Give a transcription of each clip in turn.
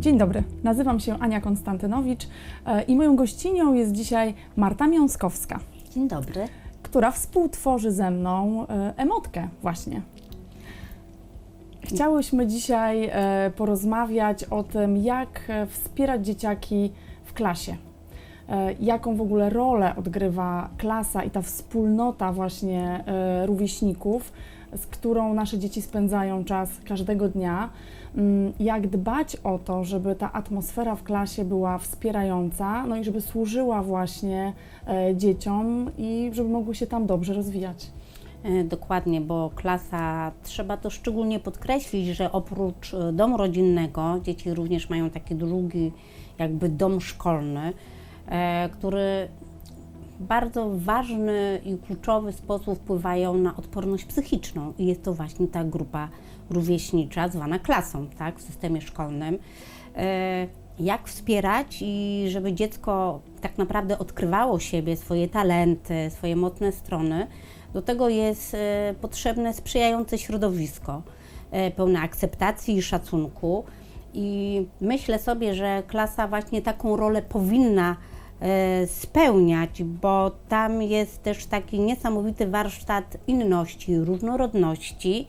Dzień dobry, nazywam się Ania Konstantynowicz e, i moją gościnią jest dzisiaj Marta Miąskowska, Dzień dobry. która współtworzy ze mną e, emotkę właśnie. Chciałyśmy dzisiaj e, porozmawiać o tym, jak wspierać dzieciaki w klasie. Jaką w ogóle rolę odgrywa klasa i ta wspólnota właśnie rówieśników, z którą nasze dzieci spędzają czas każdego dnia. Mm, Jak dbać o to, żeby ta atmosfera w klasie była wspierająca, no i żeby służyła właśnie e, dzieciom i żeby mogły się tam dobrze rozwijać. E, Dokładnie, bo klasa, trzeba to szczególnie podkreślić, że oprócz e, domu rodzinnego, dzieci również mają taki drugi jakby dom szkolny, który bardzo ważny i kluczowy sposób wpływają na odporność psychiczną i jest to właśnie ta grupa rówieśnicza zwana klasą, tak, w systemie szkolnym. E, Jak wspierać i żeby dziecko tak naprawdę odkrywało siebie, swoje talenty, swoje mocne strony, do tego jest e, potrzebne sprzyjające środowisko, e, pełne akceptacji i szacunku. I myślę sobie, że klasa właśnie taką rolę powinna spełniać, bo tam jest też taki niesamowity warsztat inności, różnorodności.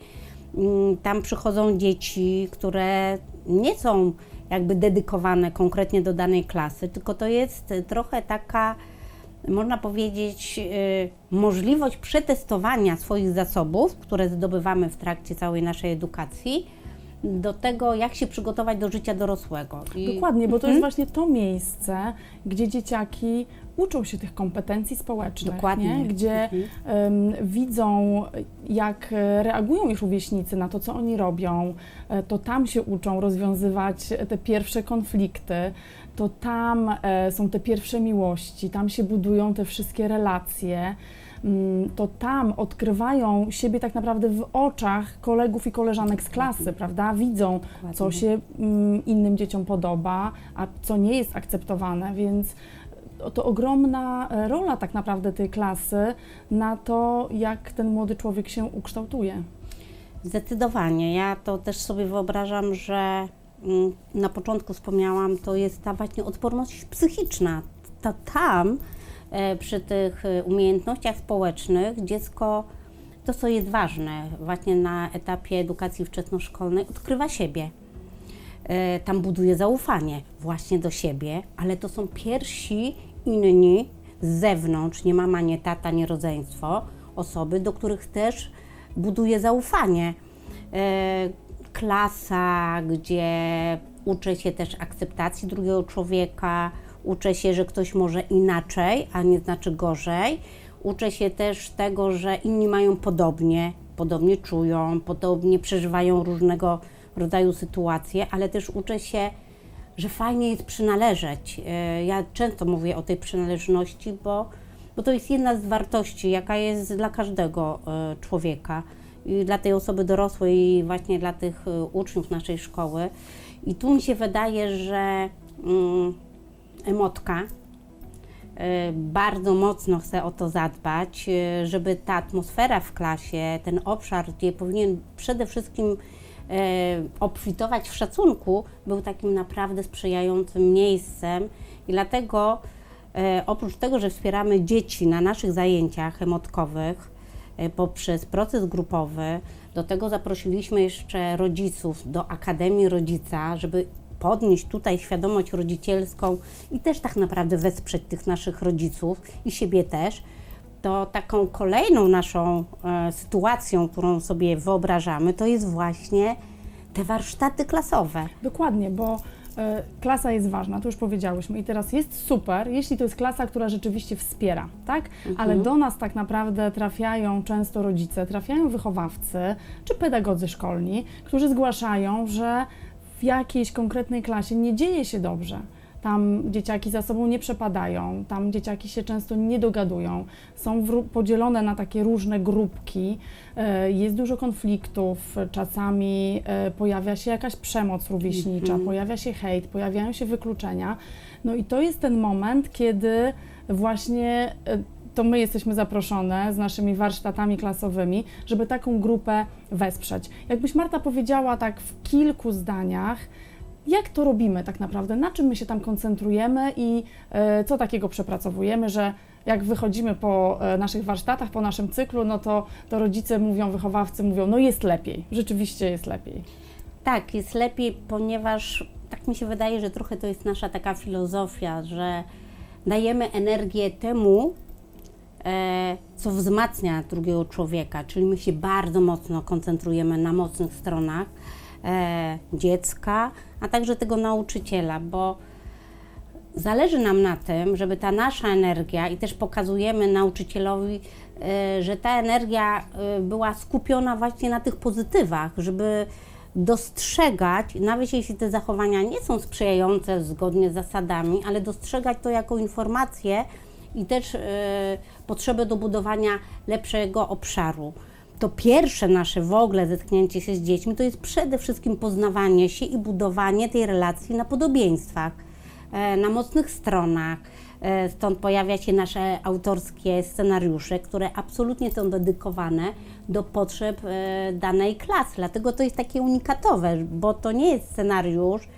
Mm, Tam przychodzą dzieci, które nie są jakby dedykowane konkretnie do danej klasy, tylko to jest e, trochę taka można powiedzieć, y, możliwość przetestowania swoich zasobów, które zdobywamy w trakcie całej naszej edukacji, do tego, jak się przygotować do życia dorosłego. I Dokładnie, bo to Mhm. jest właśnie to miejsce, gdzie dzieciaki uczą się tych kompetencji społecznych, Dokładnie. Nie? gdzie Mhm. em, widzą, jak e, reagują ich rówieśnicy na to, co oni robią, e, to tam się uczą rozwiązywać te pierwsze konflikty, to tam e, są te pierwsze miłości, tam się budują te wszystkie relacje. Mm, To tam odkrywają siebie tak naprawdę w oczach kolegów i koleżanek z klasy, prawda? Widzą, co się mm, innym dzieciom podoba, a co nie jest akceptowane, więc to, ogromna e, rola tak naprawdę tej klasy na to, jak ten młody człowiek się ukształtuje. Zdecydowanie. Ja to też sobie wyobrażam, że mm, na początku wspomniałam, to jest ta właśnie odporność psychiczna. To tam, przy tych e, umiejętnościach społecznych, dziecko, to co jest ważne właśnie na etapie edukacji wczesnoszkolnej, odkrywa siebie. E, Tam buduje zaufanie właśnie do siebie, ale to są pierwsi inni z zewnątrz, nie mama, nie tata, nie rodzeństwo, osoby, do których też buduje zaufanie. E, Klasa, gdzie uczę się też akceptacji drugiego człowieka, uczę się, że ktoś może inaczej, a nie znaczy gorzej. Uczę się też tego, że inni mają podobnie, podobnie czują, podobnie przeżywają różnego rodzaju sytuacje, ale też uczę się, że fajnie jest przynależeć. E, Ja często mówię o tej przynależności, bo, bo to jest jedna z wartości, jaka jest dla każdego e, człowieka i dla tej osoby dorosłej, i właśnie dla tych e, uczniów naszej szkoły. I tu mi się wydaje, że mm, emotka. E, bardzo mocno chce o to zadbać, e, żeby ta atmosfera w klasie, ten obszar, gdzie powinien przede wszystkim e, obfitować w szacunku, był takim naprawdę sprzyjającym miejscem. I dlatego oprócz tego, że wspieramy dzieci na naszych zajęciach emotkowych poprzez proces grupowy, do tego zaprosiliśmy jeszcze rodziców do Akademii Rodzica, żeby podnieść tutaj świadomość rodzicielską i też tak naprawdę wesprzeć tych naszych rodziców i siebie też, to taką kolejną naszą e, sytuacją, którą sobie wyobrażamy, to jest właśnie te warsztaty klasowe. Dokładnie, bo e, klasa jest ważna, to już powiedziałyśmy i teraz jest super, jeśli to jest klasa, która rzeczywiście wspiera, tak? Ale do nas tak naprawdę trafiają często rodzice, trafiają wychowawcy czy pedagodzy szkolni, którzy zgłaszają, że w jakiejś konkretnej klasie nie dzieje się dobrze. Tam dzieciaki za sobą nie przepadają, tam dzieciaki się często nie dogadują, są podzielone na takie różne grupki, e, jest dużo konfliktów, czasami e, pojawia się jakaś przemoc rówieśnicza, pojawia się hejt, pojawiają się wykluczenia. No i to jest ten moment, kiedy właśnie e, to my jesteśmy zaproszone z naszymi warsztatami klasowymi, żeby taką grupę wesprzeć. Jakbyś Marta powiedziała tak w kilku zdaniach, jak to robimy tak naprawdę, na czym my się tam koncentrujemy i e, co takiego przepracowujemy, że jak wychodzimy po e, naszych warsztatach, po naszym cyklu, no to, to rodzice mówią, wychowawcy mówią, no jest lepiej, rzeczywiście jest lepiej. Tak, jest lepiej, ponieważ tak mi się wydaje, że trochę to jest nasza taka filozofia, że dajemy energię temu, co wzmacnia drugiego człowieka, czyli my się bardzo mocno koncentrujemy na mocnych stronach e, dziecka, a także tego nauczyciela, bo zależy nam na tym, żeby ta nasza energia i też pokazujemy nauczycielowi, e, że ta energia e, była skupiona właśnie na tych pozytywach, żeby dostrzegać, nawet jeśli te zachowania nie są sprzyjające zgodnie z zasadami, ale dostrzegać to jako informację i też e, potrzebę do budowania lepszego obszaru. To pierwsze nasze w ogóle zetknięcie się z dziećmi to jest przede wszystkim poznawanie się i budowanie tej relacji na podobieństwach e, na mocnych stronach. E, Stąd pojawia się nasze autorskie scenariusze, które absolutnie są dedykowane do potrzeb e, danej klasy. Dlatego to jest takie unikatowe, bo to nie jest scenariusz,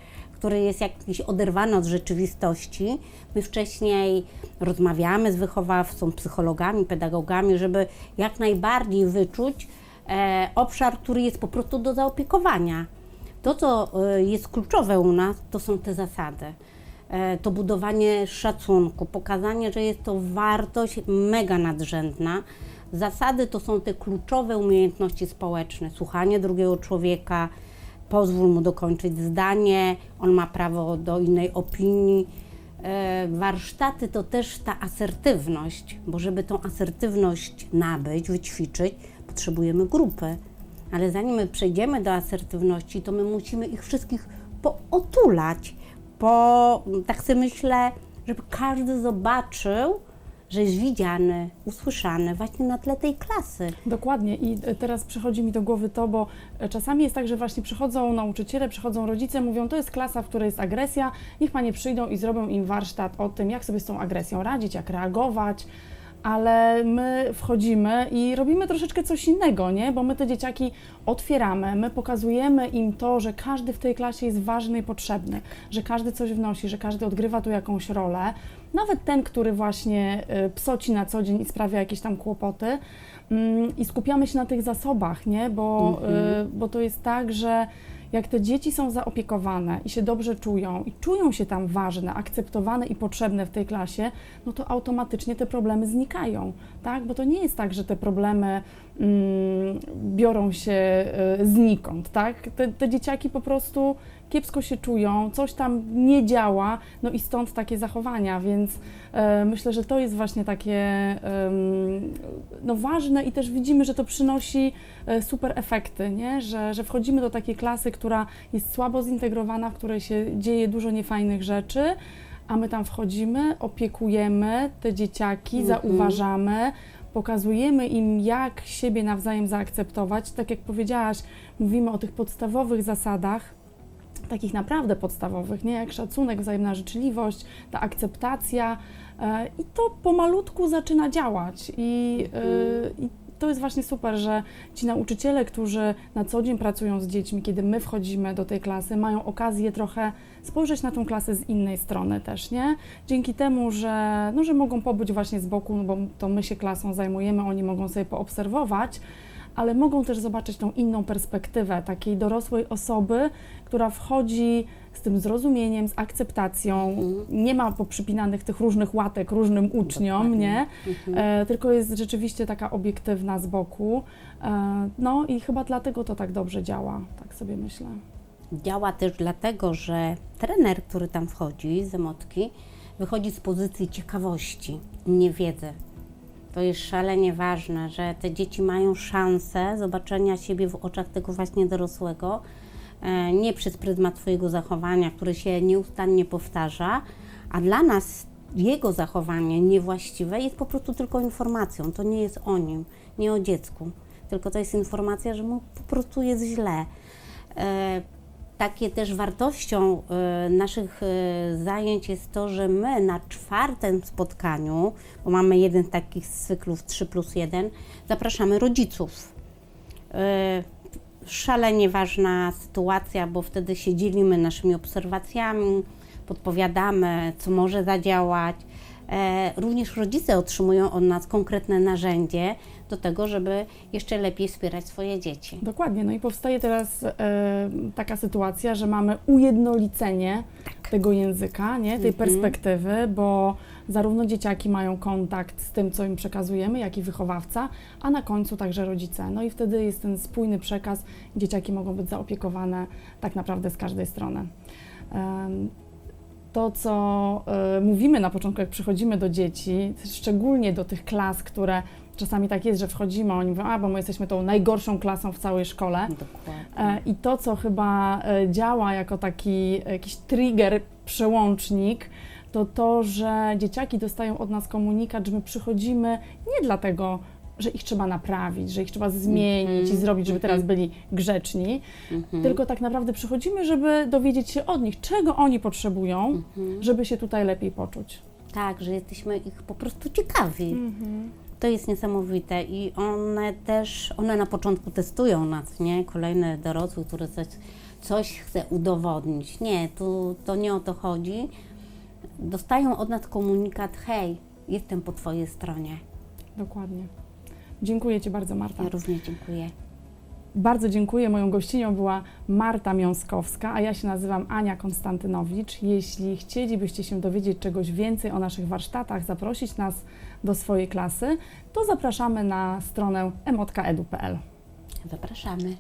który jest jakiś oderwany od rzeczywistości. My wcześniej rozmawiamy z wychowawcą, psychologami, pedagogami, żeby jak najbardziej wyczuć e, obszar, który jest po prostu do zaopiekowania. To, co e, jest kluczowe u nas, to są te zasady. E, To budowanie szacunku, pokazanie, że jest to wartość mega nadrzędna. Zasady to są te kluczowe umiejętności społeczne: słuchanie drugiego człowieka, pozwól mu dokończyć zdanie, on ma prawo do innej opinii. E, Warsztaty to też ta asertywność, bo żeby tą asertywność nabyć, wyćwiczyć, potrzebujemy grupy. Ale zanim my przejdziemy do asertywności, to my musimy ich wszystkich pootulać, po, tak sobie myślę, żeby każdy zobaczył, że jest widziany, usłyszany właśnie na tle tej klasy. Dokładnie i teraz przychodzi mi do głowy to, bo czasami jest tak, że właśnie przychodzą nauczyciele, przychodzą rodzice, mówią, to jest klasa, w której jest agresja, niech panie przyjdą i zrobią im warsztat o tym, jak sobie z tą agresją radzić, jak reagować, ale my wchodzimy i robimy troszeczkę coś innego, nie? Bo my te dzieciaki otwieramy, my pokazujemy im to, że każdy w tej klasie jest ważny i potrzebny, że każdy coś wnosi, że każdy odgrywa tu jakąś rolę. Nawet ten, który właśnie y, psoci na co dzień i sprawia jakieś tam kłopoty. Mm, I skupiamy się na tych zasobach, nie? Bo, y, bo to jest tak, że jak te dzieci są zaopiekowane i się dobrze czują i czują się tam ważne, akceptowane i potrzebne w tej klasie, no to automatycznie te problemy znikają, tak? Bo to nie jest tak, że te problemy mm, biorą się y, znikąd, tak? Te, te dzieciaki po prostu kiepsko się czują, coś tam nie działa, no i stąd takie zachowania, więc e, myślę, że to jest właśnie takie em, no ważne i też widzimy, że to przynosi e, super efekty, nie? Że, że wchodzimy do takiej klasy, która jest słabo zintegrowana, w której się dzieje dużo niefajnych rzeczy, a my tam wchodzimy, opiekujemy te dzieciaki, Mhm. zauważamy, pokazujemy im, jak siebie nawzajem zaakceptować. Tak jak powiedziałaś, mówimy o tych podstawowych zasadach, takich naprawdę podstawowych, nie? Jak szacunek, wzajemna życzliwość, ta akceptacja e, i to pomalutku zaczyna działać i, e, i to jest właśnie super, że ci nauczyciele, którzy na co dzień pracują z dziećmi, kiedy my wchodzimy do tej klasy, mają okazję trochę spojrzeć na tą klasę z innej strony też, nie? Dzięki temu, że, no, że mogą pobyć właśnie z boku, no bo to my się klasą zajmujemy, oni mogą sobie poobserwować, ale mogą też zobaczyć tą inną perspektywę takiej dorosłej osoby, która wchodzi z tym zrozumieniem, z akceptacją, nie ma poprzypinanych tych różnych łatek różnym uczniom, Dokładnie. nie? Mhm. E, tylko jest rzeczywiście taka obiektywna z boku. E, no i chyba dlatego to tak dobrze działa, tak sobie myślę. Działa też dlatego, że trener, który tam wchodzi z emotki, wychodzi z pozycji ciekawości, nie wiedzy. To jest szalenie ważne, że te dzieci mają szansę zobaczenia siebie w oczach tego właśnie dorosłego, e, nie przez pryzmat swojego zachowania, które się nieustannie powtarza, a dla nas jego zachowanie niewłaściwe jest po prostu tylko informacją. To nie jest o nim, nie o dziecku, tylko to jest informacja, że mu po prostu jest źle. Takie też wartością e, naszych e, zajęć jest to, że my na czwartym spotkaniu, bo mamy jeden z takich z cyklów 3 plus 1, zapraszamy rodziców. E, szalenie ważna sytuacja, bo wtedy się dzielimy naszymi obserwacjami, podpowiadamy, co może zadziałać. E, również rodzice otrzymują od nas konkretne narzędzie do tego, żeby jeszcze lepiej wspierać swoje dzieci. Dokładnie. No i powstaje teraz e, taka sytuacja, że mamy ujednolicenie tego języka, nie? tej Mhm. perspektywy, bo zarówno dzieciaki mają kontakt z tym, co im przekazujemy, jak i wychowawca, a na końcu także rodzice. No i wtedy jest ten spójny przekaz, dzieciaki mogą być zaopiekowane tak naprawdę z każdej strony. To, co e, mówimy na początku, jak przychodzimy do dzieci, szczególnie do tych klas, które czasami tak jest, że wchodzimy, a oni mówią, a bo my jesteśmy tą najgorszą klasą w całej szkole. Dokładnie. E, I to, co chyba e, działa jako taki jakiś trigger, przełącznik, to to, że dzieciaki dostają od nas komunikat, że my przychodzimy nie dlatego, że ich trzeba naprawić, że ich trzeba zmienić i zrobić, żeby teraz byli grzeczni, Mhm. tylko tak naprawdę przychodzimy, żeby dowiedzieć się od nich, czego oni potrzebują, Mhm. żeby się tutaj lepiej poczuć. Tak, że jesteśmy ich po prostu ciekawi. Mhm. To jest niesamowite i one też, one na początku testują nas, nie? Kolejny dorosły, który coś, coś chce udowodnić. Nie, tu to nie o to chodzi. Dostają od nas komunikat, hej, jestem po Twojej stronie. Dokładnie. Dziękuję Ci bardzo, Marta. Ja również dziękuję. Bardzo dziękuję. Moją gościnią była Marta Miąskowska, a ja się nazywam Ania Konstantynowicz. Jeśli chcielibyście się dowiedzieć czegoś więcej o naszych warsztatach, zaprosić nas do swojej klasy, to zapraszamy na stronę emotka.edu.pl. Zapraszamy.